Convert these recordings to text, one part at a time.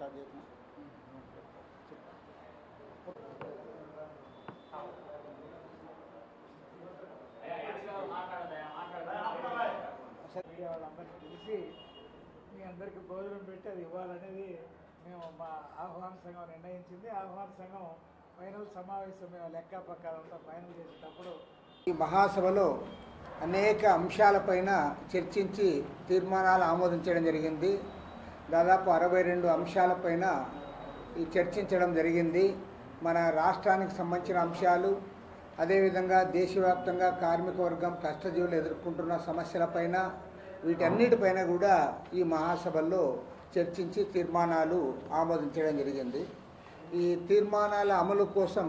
Start చేద్దాం. వాళ్ళందరికీ పిలిచి మీ అందరికీ భోజనం పెట్టి అది ఇవ్వాలనేది మేము మా ఆహ్వాన సంఘం నిర్ణయించింది. ఆహ్వాన సంఘం ఫైనల్ సమావేశం మేము లెక్క పక్కలంతా ఫైనల్ చేసేటప్పుడు ఈ మహాసభలో అనేక అంశాలపైన చర్చించి తీర్మానాలు ఆమోదించడం జరిగింది. దాదాపు అరవై రెండు అంశాలపైన ఈ చర్చించడం జరిగింది. మన రాష్ట్రానికి సంబంధించిన అంశాలు అదేవిధంగా దేశవ్యాప్తంగా కార్మిక వర్గం కష్టజీవులు ఎదుర్కొంటున్న సమస్యలపైన వీటన్నిటిపైన కూడా ఈ మహాసభల్లో చర్చించి తీర్మానాలు ఆమోదించడం జరిగింది. ఈ తీర్మానాల అమలు కోసం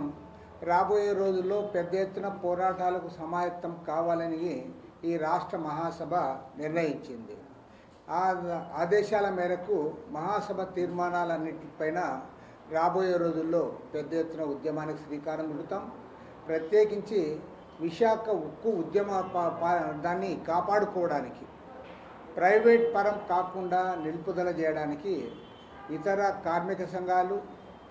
రాబోయే రోజుల్లో పెద్ద ఎత్తున పోరాటాలకు సమాయత్తం కావాలని ఈ రాష్ట్ర మహాసభ నిర్ణయించింది. ఆ ఆదేశాల మేరకు మహాసభ తీర్మానాలన్నిటిపైన రాబోయే రోజుల్లో పెద్ద ఎత్తున ఉద్యమానికి శ్రీకారం చుడతాం. ప్రత్యేకించి విశాఖ ఉక్కు ఉద్యమ పా- పా- దాన్ని కాపాడుకోవడానికి ప్రైవేట్ పరం కాకుండా నిలుపుదల చేయడానికి ఇతర కార్మిక సంఘాలు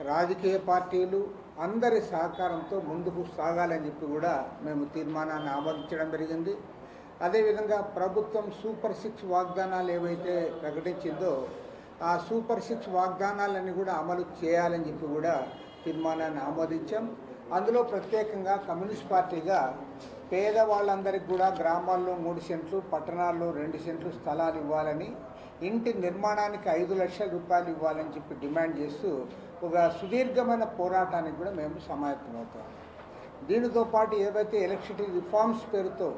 రాజకీయ పార్టీలు అందరి సహకారంతో ముందుకు సాగాలని చెప్పి కూడా మేము తీర్మానాన్ని ఆమోదించడం జరిగింది. అదేవిధంగా ప్రభుత్వం సూపర్ సిక్స్ వాగ్దానాలు ఏవైతే ప్రకటించిందో ఆ సూపర్ సిక్స్ వాగ్దానాలన్నీ కూడా అమలు చేయాలని చెప్పి కూడా తీర్మానాన్ని ఆమోదించాం. అందులో ప్రత్యేకంగా కమ్యూనిస్ట్ పార్టీగా పేదవాళ్ళందరికీ కూడా గ్రామాల్లో మూడు సెంట్లు పట్టణాల్లో రెండు సెంట్లు స్థలాలు ఇవ్వాలని ఇంటి నిర్మాణానికి ఐదు లక్షల రూపాయలు ఇవ్వాలని చెప్పి డిమాండ్ చేస్తూ ఒక సుదీర్ఘమైన పోరాటానికి కూడా మేము సమాయత్తమవుతాం. దీనితో పాటు ఏవైతే ఎలక్ట్రిసిటీ రిఫార్మ్స్ పేరుతో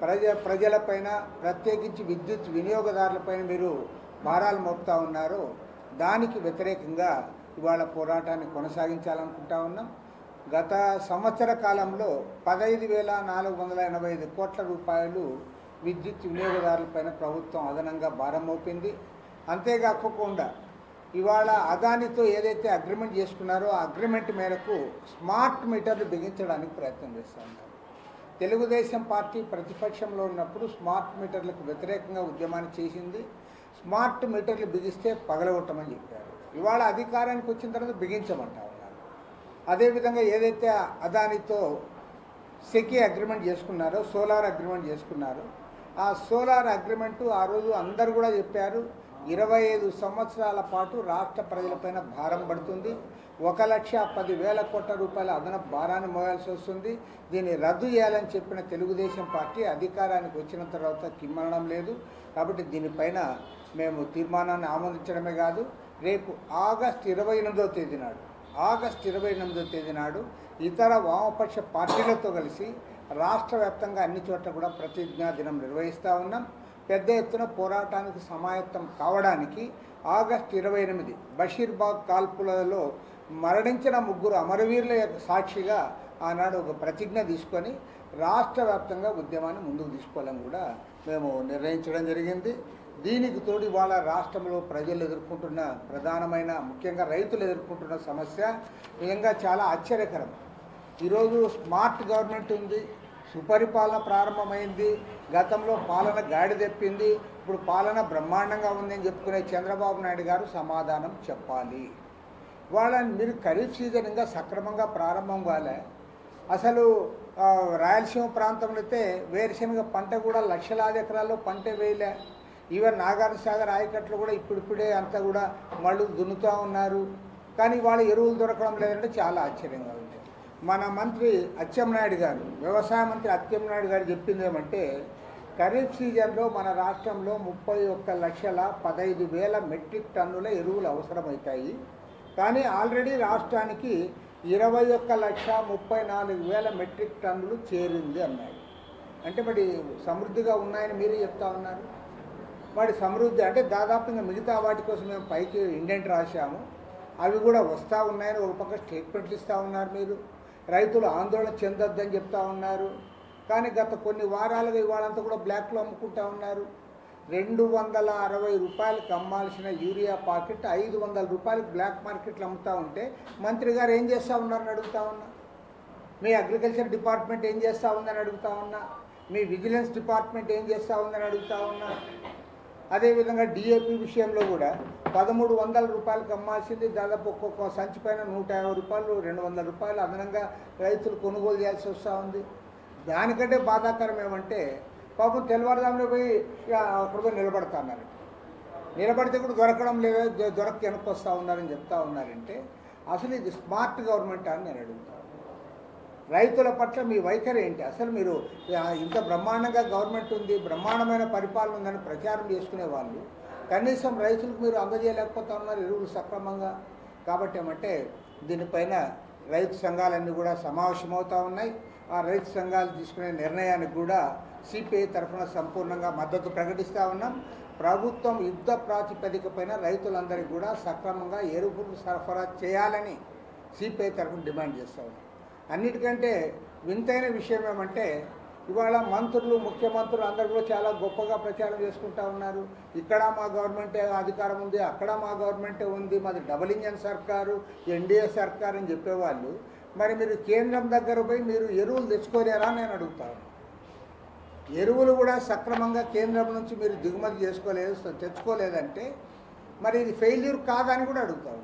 ప్రజ ప్రజలపైన ప్రత్యేకించి విద్యుత్ వినియోగదారులపైన మీరు భారాలు మోపుతా ఉన్నారో. దానికి వ్యతిరేకంగా ఇవాళ పోరాటాన్ని కొనసాగించాలనుకుంటా ఉన్నాం. గత సంవత్సర కాలంలో పదహైదు వేల నాలుగు వందల ఎనభై ఐదు కోట్ల రూపాయలు విద్యుత్ వినియోగదారులపైన ప్రభుత్వం అదనంగా భారం మోపింది. అంతేకాకుండా ఇవాళ అదానితో ఏదైతే అగ్రిమెంట్ చేసుకున్నారో ఆ అగ్రిమెంట్ మేరకు స్మార్ట్ మీటర్లు బిగించడానికి ప్రయత్నం చేస్తూ ఉన్నారు. తెలుగుదేశం పార్టీ ప్రతిపక్షంలో ఉన్నప్పుడు స్మార్ట్ మీటర్లకు వ్యతిరేకంగా ఉద్యమాన్ని చేసింది. స్మార్ట్ మీటర్లు బిగిస్తే పగలగొట్టమని చెప్పారు. ఇవాళ అధికారానికి వచ్చిన తర్వాత బిగించమంటా ఉన్నారు. అదేవిధంగా ఏదైతే అదానితో సెకి అగ్రిమెంట్ చేసుకున్నారో సోలార్ అగ్రిమెంట్ చేసుకున్నారో. ఆ సోలార్ అగ్రిమెంటు ఆ రోజు అందరు కూడా చెప్పారు. ఇరవై ఐదు సంవత్సరాల పాటు రాష్ట్ర ప్రజలపైన భారం పడుతుంది. ఒక లక్ష పది వేల కోట్ల రూపాయల అదనపు భారాన్ని మోయాల్సి వస్తుంది. దీన్ని రద్దు చేయాలని చెప్పిన తెలుగుదేశం పార్టీ అధికారానికి వచ్చిన తర్వాత కిమ్మనడం లేదు. కాబట్టి దీనిపైన మేము తీర్మానాన్ని ఆమోదించడమే కాదు రేపు ఆగస్ట్ ఇరవై ఎనిమిదో తేదీ నాడు ఆగస్ట్ ఇరవై ఎనిమిదో తేదీ నాడు ఇతర వామపక్ష పార్టీలతో కలిసి రాష్ట్ర వ్యాప్తంగా అన్ని చోట్ల కూడా ప్రతిజ్ఞా దినం నిర్వహిస్తూ ఉన్నాం. పెద్ద ఎత్తున పోరాటానికి సమాయత్తం కావడానికి ఆగస్ట్ ఇరవై ఎనిమిది బషీర్బాగ్ కాల్పులలో మరణించిన ముగ్గురు అమరవీరుల యొక్క సాక్షిగా ఆనాడు ఒక ప్రతిజ్ఞ తీసుకొని రాష్ట్ర వ్యాప్తంగా ఉద్యమాన్ని ముందుకు తీసుకోవాలని కూడా మేము నిర్ణయించడం జరిగింది. దీనికి తోడు ఇవాళ రాష్ట్రంలో ప్రజలు ఎదుర్కొంటున్న ప్రధానమైన ముఖ్యంగా రైతులు ఎదుర్కొంటున్న సమస్య నిజంగా చాలా ఆశ్చర్యకరం. ఈరోజు స్మార్ట్ గవర్నమెంట్ ఉంది. సుపరిపాలన ప్రారంభమైంది. గతంలో పాలన గాడి తెప్పింది. ఇప్పుడు పాలన బ్రహ్మాండంగా ఉందని చెప్పుకునే చంద్రబాబు నాయుడు గారు సమాధానం చెప్పాలి. వాళ్ళ మీరు ఖరీఫ్ సీజన్ ఇంకా సక్రమంగా ప్రారంభం కాలే. అసలు రాయలసీమ ప్రాంతంలో అయితే వేరుశనగ పంట కూడా లక్షలాది ఎకరాల్లో పంటే వేయలే. ఈవెన్ నాగార్జున సాగర్ ఆయకట్లు కూడా ఇప్పుడిప్పుడే అంతా కూడా మళ్ళు దున్నుతూ ఉన్నారు. కానీ వాళ్ళ ఎరువులు దొరకడం లేదంటే చాలా ఆశ్చర్యంగా ఉంది. మన మంత్రి అచ్చెంనాయుడు గారు వ్యవసాయ మంత్రి అచ్చెంనాయుడు గారు చెప్పింది ఏమంటే ఖరీఫ్ సీజన్లో మన రాష్ట్రంలో ముప్పై ఒక్క లక్షల పదహైదు వేల మెట్రిక్ టన్నుల ఎరువులు అవసరమవుతాయి. కానీ ఆల్రెడీ రాష్ట్రానికి ఇరవై ఒక్క లక్ష ముప్పై నాలుగు వేల మెట్రిక్ టన్నులు చేరింది అన్నాడు. అంటే మరి సమృద్ధిగా ఉన్నాయని మీరే చెప్తా ఉన్నారు. మరి సమృద్ధి అంటే దాదాపు ఇంకా మిగతా వాటి కోసం మేము పైకి ఇండెంట్ రాశాము. అవి కూడా వస్తూ ఉన్నాయని ఒక పక్క స్టేట్మెంట్లు ఇస్తూ ఉన్నారు మీరు. రైతులు ఆందోళన చెందొద్దని చెప్తా ఉన్నారు. కానీ గత కొన్ని వారాలుగా ఇవాళంతా కూడా బ్లాక్లో అమ్ముకుంటా ఉన్నారు. రెండు వందల అరవై రూపాయలకి అమ్మాల్సిన యూరియా పాకెట్ ఐదు వందల రూపాయలకు బ్లాక్ మార్కెట్లో అమ్ముతూ ఉంటే మంత్రి గారు ఏం చేస్తూ ఉన్నారని అడుగుతా ఉన్నా. మీ అగ్రికల్చర్ డిపార్ట్మెంట్ ఏం చేస్తూ ఉందని అడుగుతా ఉన్నా. మీ విజిలెన్స్ డిపార్ట్మెంట్ ఏం చేస్తూ ఉందని అడుగుతా ఉన్నా. అదేవిధంగా డిఏపి విషయంలో కూడా పదమూడు వందల రూపాయలకు అమ్మాల్సింది దాదాపు ఒక్కొక్క సంచి పైన నూట యాభై రూపాయలు రెండు వందల రూపాయలు అదనంగా రైతులు కొనుగోలు చేయాల్సి వస్తూ ఉంది. దానికంటే బాధాకరం ఏమంటే పాపం తెల్లవారుజామున పోయి ఇక అక్కడ పోయి నిలబడితే కూడా దొరకడం లేదా దొ- వెనక్కి వస్తూ ఉన్నారని చెప్తా ఉన్నారంటే అసలు ఇది స్మార్ట్ గవర్నమెంట్ అని నేను అడుగుతాను రైతుల పట్ల మీ వైఖరి ఏంటి? అసలు మీరు ఇంత బ్రహ్మాండంగా గవర్నమెంట్ ఉంది బ్రహ్మాండమైన పరిపాలన ఉందని ప్రచారం చేసుకునే వాళ్ళు కనీసం రైతులకు మీరు అందజేయలేకపోతా ఉన్నారు ఎరువులు సక్రమంగా. కాబట్టి ఏమంటే దీనిపైన రైతు సంఘాలన్నీ కూడా సమావేశమవుతూ ఉన్నాయి. ఆ రైతు సంఘాలు తీసుకునే నిర్ణయానికి కూడా సిపిఐ తరఫున సంపూర్ణంగా మద్దతు ప్రకటిస్తూ ఉన్నాం. ప్రభుత్వం యుద్ధ ప్రాతిపదిక పైన రైతులందరికీ కూడా సక్రమంగా ఎరువులు సరఫరా చేయాలని సిపిఐ తరఫున డిమాండ్ చేస్తూ ఉన్నాం. అన్నిటికంటే వింతైన విషయం ఏమంటే ఇవాళ మంత్రులు ముఖ్యమంత్రులు అందరూ కూడా చాలా గొప్పగా ప్రచారం చేసుకుంటా ఉన్నారు. ఇక్కడ మా గవర్నమెంటే అధికారం ఉంది అక్కడ మా గవర్నమెంటే ఉంది మాది డబుల్ ఇంజన్ సర్కారు ఎన్డీఏ సర్కార్ అని చెప్పేవాళ్ళు. మరి మీరు కేంద్రం దగ్గర పోయి మీరు ఎరువులు తెచ్చుకోలేరా నేను అడుగుతాను ఎరువులు కూడా సక్రమంగా కేంద్రం నుంచి మీరు దిగుమతి చేసుకోలేదు తెచ్చుకోలేదంటే మరి ఇది ఫెయిల్యూర్ కాదని కూడా అడుగుతాను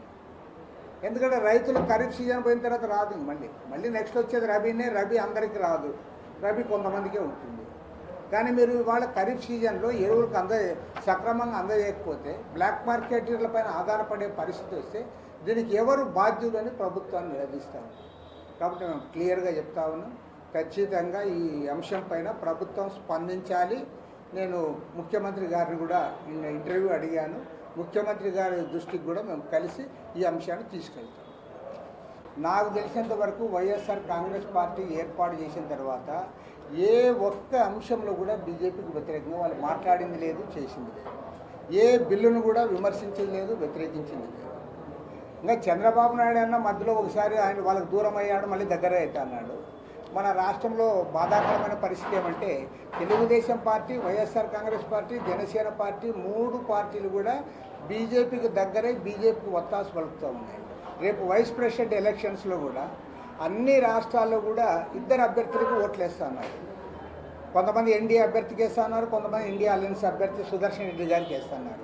ఎందుకంటే రైతులు ఖరీఫ్ సీజన్ పోయిన తర్వాత రాదు మళ్ళీ. మళ్ళీ నెక్స్ట్ వచ్చేది రబీనే రబీ అందరికీ రాదు. రబీ కొంతమందికే ఉంటుంది. కానీ మీరు ఇవాళ ఖరీఫ్ సీజన్లో ఎరువులకు అంద సక్రమంగా అందజేయకపోతే బ్లాక్ మార్కెట్ల పైన ఆధారపడే పరిస్థితి వస్తే దీనికి ఎవరు బాధ్యులని ప్రభుత్వాన్ని నిలదీస్తాము కాబట్టి మేము క్లియర్గా చెప్తా ఉన్నాం. ఖచ్చితంగా ఈ అంశం పైన ప్రభుత్వం స్పందించాలి. నేను ముఖ్యమంత్రి గారిని కూడా నిన్న ఇంటర్వ్యూ అడిగాను. ముఖ్యమంత్రి గారి దృష్టికి కూడా మేము కలిసి ఈ అంశాన్ని తీసుకెళ్తాం. నాకు తెలిసినంత వరకు వైఎస్ఆర్ కాంగ్రెస్ పార్టీ ఏర్పాటు చేసిన తర్వాత ఏ ఒక్క అంశంలో కూడా బీజేపీకి వ్యతిరేకంగా వాళ్ళు మాట్లాడింది లేదు చేసింది లేదు. ఏ బిల్లును కూడా విమర్శించింది లేదు వ్యతిరేకించింది లేదు. ఇంకా చంద్రబాబు నాయుడు అన్న మధ్యలో ఒకసారి ఆయన వాళ్ళకి దూరం అయ్యాడు మళ్ళీ దగ్గర అవుతా అన్నాడు. మన రాష్ట్రంలో బాధాకరమైన పరిస్థితి ఏమంటే Telugu Desam party YSR Congress party Janasena party మూడు పార్టీలు కూడా బీజేపీకి దగ్గరే బీజేపీకి ఒత్తాసు పలుకుతూ ఉన్నాయి. రేపు వైస్ ప్రెసిడెంట్ ఎలక్షన్స్లో కూడా అన్ని రాష్ట్రాల్లో కూడా ఇద్దరు అభ్యర్థులకు ఓట్లు వేస్తున్నారు కొంతమంది ఎన్డీఏ అభ్యర్థికి వేస్తున్నారు కొంతమంది ఇండియా అలయన్స్ అభ్యర్థి సుదర్శన్ రెడ్డి గారికి వేస్తున్నారు.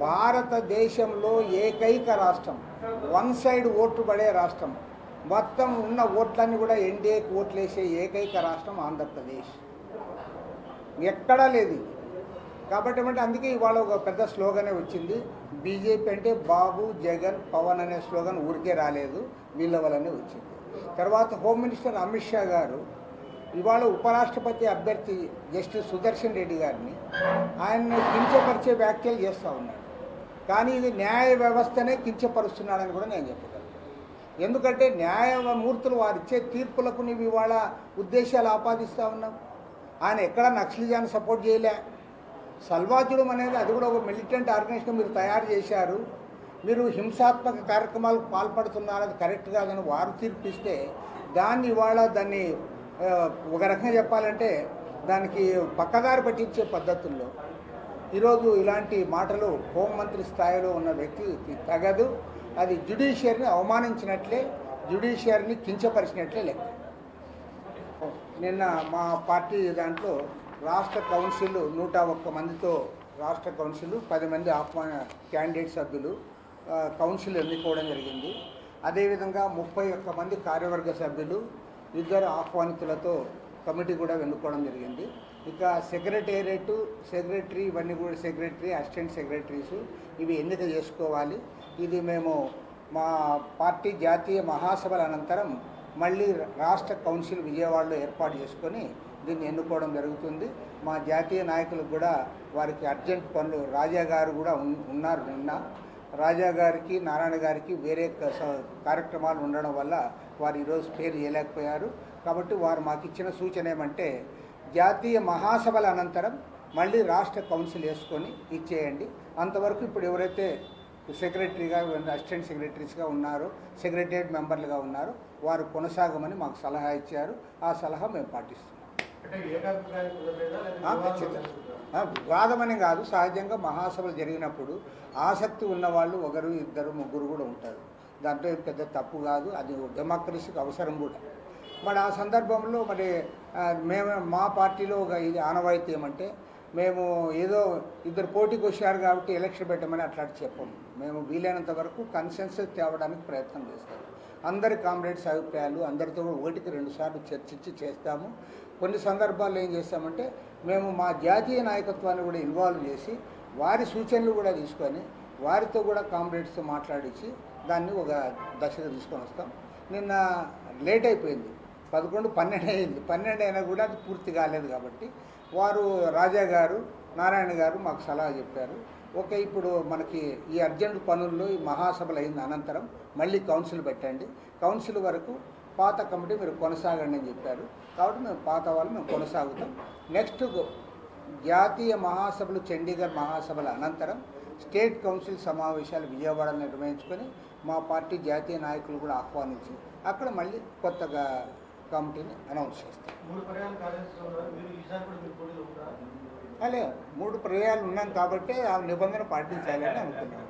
భారతదేశంలో ఏకైక రాష్ట్రం వన్ సైడ్ ఓట్లు పడే రాష్ట్రం మొత్తం ఉన్న ఓట్లన్నీ కూడా ఎన్డీఏకి ఓట్లు వేసే ఏకైక రాష్ట్రం ఆంధ్రప్రదేశ్. ఎక్కడా లేదు. కాబట్టి ఏమంటే అందుకే ఇవాళ ఒక పెద్ద స్లోగనే వచ్చింది. బీజేపీ అంటే బాబు జగన్ పవన్ అనే స్లోగన్ ఊరికే రాలేదు. వీళ్ళ వల్లనే వచ్చింది. తర్వాత హోమ్ మినిస్టర్ అమిత్ షా గారు ఇవాళ ఉపరాష్ట్రపతి అభ్యర్థి జస్టిస్ సుదర్శన్ రెడ్డి గారిని ఆయన్ని కించపరిచే వ్యాఖ్యలు చేస్తూ ఉన్నాడు కానీ ఇది న్యాయ వ్యవస్థనే కించపరుస్తున్నాడని కూడా నేను చెప్పాను ఎందుకంటే న్యాయమూర్తులు వారిచ్చే తీర్పులకు నీవు ఇవాళ ఉద్దేశాలు ఆపాదిస్తూ ఉన్నావు. ఆయన ఎక్కడ నక్సలిజాన్ని సపోర్ట్ చేయలే. సల్వాజుడం అనేది అది కూడా ఒక మిలిటెంట్ ఆర్గనైజేషన్ మీరు తయారు చేశారు. మీరు హింసాత్మక కార్యక్రమాలకు పాల్పడుతున్నారు అది కరెక్ట్ కాదని వారు తీర్పిస్తే దాన్ని ఇవాళ దాన్ని ఒక రకంగా చెప్పాలంటే దానికి పక్కదారి పట్టించే పద్ధతుల్లో ఈరోజు ఇలాంటి మాటలు హోంమంత్రి స్థాయిలో ఉన్న వ్యక్తి తగదు. అది జ్యుడిషియర్ని అవమానించినట్లే జ్యుడిషియర్ని కించపరిచినట్లే లెక్క. నిన్న మా పార్టీ దాంట్లో రాష్ట్ర కౌన్సిల్ నూట ఒక్క మందితో రాష్ట్ర కౌన్సిల్ పది మంది ఆహ్వాన క్యాండిడేట్ సభ్యులు కౌన్సిల్ ఎన్నుకోవడం జరిగింది. అదేవిధంగా ముప్పై ఒక్క మంది కార్యవర్గ సభ్యులు ఇద్దరు ఆహ్వానితులతో కమిటీ కూడా ఎన్నుకోవడం జరిగింది. ఇక సెక్రటేరియట్ సెక్రటరీ ఇవన్నీ కూడా సెక్రటరీ అసిస్టెంట్ సెక్రటరీస్ ఇవి ఎన్నిక చేసుకోవాలి. ఇది మేము మా పార్టీ జాతీయ మహాసభల అనంతరం మళ్ళీ రాష్ట్ర కౌన్సిల్ విజయవాడలో ఏర్పాటు చేసుకొని దీన్ని ఎన్నుకోవడం జరుగుతుంది. మా జాతీయ నాయకులకు కూడా వారికి అర్జెంట్ పనులు రాజా గారు కూడా ఉన్నారు నిన్న. రాజా గారికి నారాయణ గారికి వేరే క- స- కార్యక్రమాలు ఉండడం వల్ల వారు ఈరోజు పేరు చేయలేకపోయారు కాబట్టి వారు మాకు ఇచ్చిన సూచన ఏమంటే జాతీయ మహాసభల అనంతరం మళ్ళీ రాష్ట్ర కౌన్సిల్ వేసుకొని ఇచ్చేయండి. అంతవరకు ఇప్పుడు ఎవరైతే సెక్రటరీగా అసిస్టెంట్ సెక్రటరీస్గా ఉన్నారో సెక్రటరియట్ మెంబర్లుగా ఉన్నారో. వారు కొనసాగమని మాకు సలహా ఇచ్చారు. ఆ సలహా మేము పాటిస్తున్నాం. వివాదమని కాదు సహజంగా మహాసభలు జరిగినప్పుడు ఆసక్తి ఉన్నవాళ్ళు ఒకరు ఇద్దరు ముగ్గురు కూడా ఉంటారు. దాంట్లో పెద్ద తప్పు కాదు అది డెమోక్రసీకి అవసరం కూడా. మరి ఆ సందర్భంలో మరి మేము మా పార్టీలో ఒక ఇది ఆనవాయితీ ఏమంటే మేము ఏదో ఇద్దరు పోటీకి వచ్చారు కాబట్టి ఎలక్షన్ పెట్టమని అట్లా చెప్పము మేము వీలైనంత వరకు కన్సెన్సస్ తేవడానికి ప్రయత్నం చేస్తాం. అందరి కామ్రేడ్స్ అభిప్రాయాలు అందరితో కూడా ఒకటికి రెండు సార్లు చర్చించి చేస్తాము. కొన్ని సందర్భాల్లో ఏం చేస్తామంటే మేము మా జాతీయ నాయకత్వాన్ని కూడా ఇన్వాల్వ్ చేసి వారి సూచనలు కూడా తీసుకొని వారితో కూడా కామ్రేడ్స్తో మాట్లాడించి దాన్ని ఒక దశగా తీసుకొని వస్తాం. నిన్న లేట్ అయిపోయింది. పదకొండు పన్నెండు అయింది. పన్నెండు అయినా కూడా అది పూర్తి కాలేదు కాబట్టి వారు రాజా గారు నారాయణ గారు మాకు సలహా చెప్పారు. ఓకే ఇప్పుడు మనకి ఈ అర్జెంట్ పనుల్లో ఈ మహాసభలు అయిన అనంతరం మళ్ళీ కౌన్సిల్ పెట్టండి. కౌన్సిల్ వరకు పాత కమిటీ మీరు కొనసాగండి అని చెప్పారు. కాబట్టి మేము పాత వాళ్ళు మేము కొనసాగుతాం. నెక్స్ట్ జాతీయ మహాసభలు చండీగఢ్ మహాసభల అనంతరం స్టేట్ కౌన్సిల్ సమావేశాలు విజయవాడలో నిర్వహించుకొని మా పార్టీ జాతీయ నాయకులు కూడా ఆహ్వానించి అక్కడ మళ్ళీ కొత్తగా కమిటీని అనౌన్స్ చేస్తాం. మూడు పర్యాలు అలే మూడు పర్యాయాలు ఉన్నాం కాబట్టి ఆ నిబంధన పాటించాలని అనుకున్నాం.